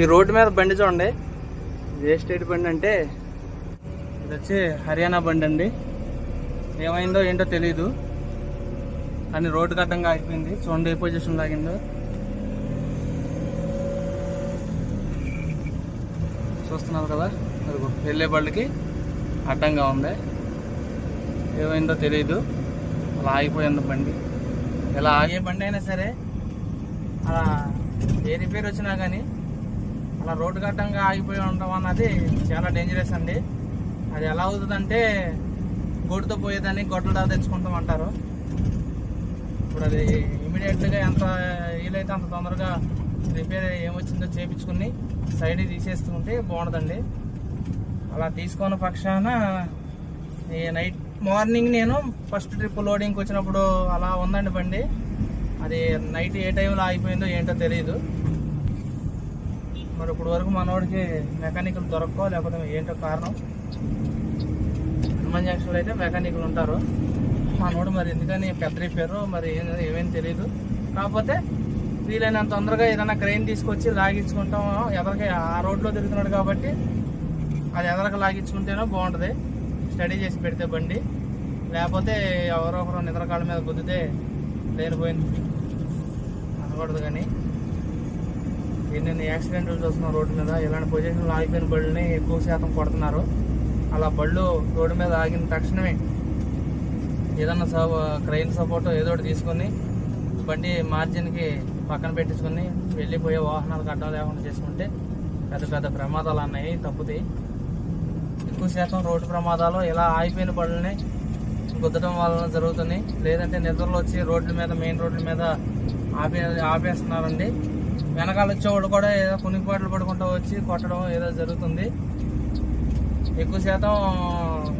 ఈ రోడ్డు మీద బండి చూడండి. ఏ స్టేట్ బండి అంటే ఇది వచ్చి హర్యానా బండి అండి. ఏమైందో ఏంటో తెలీదు. కానీ రోడ్డుకి అడ్డంగా అయిపోయింది చూడండి ఏ పొజిషన్ లాగిందో. చూస్తున్నారు కదా? అదిగో వెళ్ళే బళ్ళకి అడ్డంగా ఉంది. ఏమైందో తెలియదు అలా ఆగిపోయింది బండి. ఇలా ఆగే బండి అయినా సరే అలా ఏ రిపేర్ వచ్చినా కానీ అలా రోడ్డు కట్టంగా ఆగిపోయి ఉండడం అన్నది చాలా డేంజరస్ అండి. అది ఎలా అవుతుందంటే గొడ్డుతో పోయేదాన్ని గొడ్డలు దా తెచ్చుకుంటాం అంటారు. ఇప్పుడు అది ఇమీడియట్గా ఎంత వీలైతే అంత తొందరగా రిపేర్ ఏమొచ్చిందో చేపించుకుని సైడ్ తీసేస్తుంటే బాగుంటుందండి అలా తీసుకున్న పక్షాన ఈ నైట్ మార్నింగ్ నేను ఫస్ట్ ట్రిప్ లోడింగ్కి వచ్చినప్పుడు అలా ఉందండి బండి. అది నైట్ ఏ టైంలో ఆగిపోయిందో ఏంటో తెలియదు మరి ఇప్పుడు వరకు మనోడికి మెకానికల్ దొరక్కో లేకపోతే ఏంటో కారణం? హనుమాన్ జంక్షన్లో అయితే మెకానికల్ ఉంటారు. మనోడు మరి ఎందుకని పెద్ద రిపేరు మరి ఏం- ఏమేమి తెలియదు కాకపోతే వీలైనంత తొందరగా ఏదైనా క్రెయిన్ తీసుకొచ్చి లాగించుకుంటాం. ఎదరికి ఆ రోడ్లో తిరుగుతున్నాడు కాబట్టి అది ఎదరికి లాగించుకుంటేనో బాగుంటుంది. స్టడీ చేసి పెడితే బండి. లేకపోతే ఎవరో ఒకరు నిద్ర కాళ్ళ మీద గుద్దితే లేనిపోయింది. అనకూడదు కానీ. ఎన్నెన్ని యాక్సిడెంట్లు చూస్తున్నాం రోడ్డు మీద ఇలాంటి పొజిషన్లో ఆగిపోయిన బళ్ళని ఎక్కువ శాతం కొడుతున్నారు. అలా బళ్ళు రోడ్డు మీద ఆగిన తక్షణమే ఏదన్నా సబ్ క్రైన్ సపోర్ట్ ఏదో ఒకటి తీసుకొని బండి మార్జిన్కి పక్కన పెట్టించుకొని వెళ్ళిపోయే వాహనాలకు అడ్డం లేకుండా చేసుకుంటే పెద్ద పెద్ద ప్రమాదాలు అన్నాయి తప్పుతాయి. ఎక్కువ శాతం రోడ్డు ప్రమాదాలు ఇలా ఆగిపోయిన బళ్ళని గుద్దడం వలన జరుగుతుంది లేదంటే నిద్రలో వచ్చి రోడ్ల మీద మెయిన్ రోడ్ల మీద ఆపే ఆపేస్తున్నారండి. వెనకాల వచ్చేవాడు కూడా ఏదో కునిపాట్లు పడుకుంటూ వచ్చి కొట్టడం ఏదో జరుగుతుంది. ఎక్కువ శాతం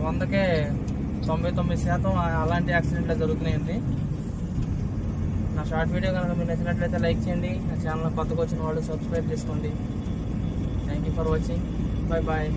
వందకే తొంభై తొమ్మిది శాతం అలాంటి యాక్సిడెంట్లు జరుగుతున్నాయండి. నా షార్ట్ వీడియో కనుక మీకు నచ్చినట్లయితే లైక్ చేయండి. నా ఛానల్ కొత్తగా వచ్చిన వాళ్ళు సబ్స్క్రైబ్ చేసుకోండి. Thank you for watching bye bye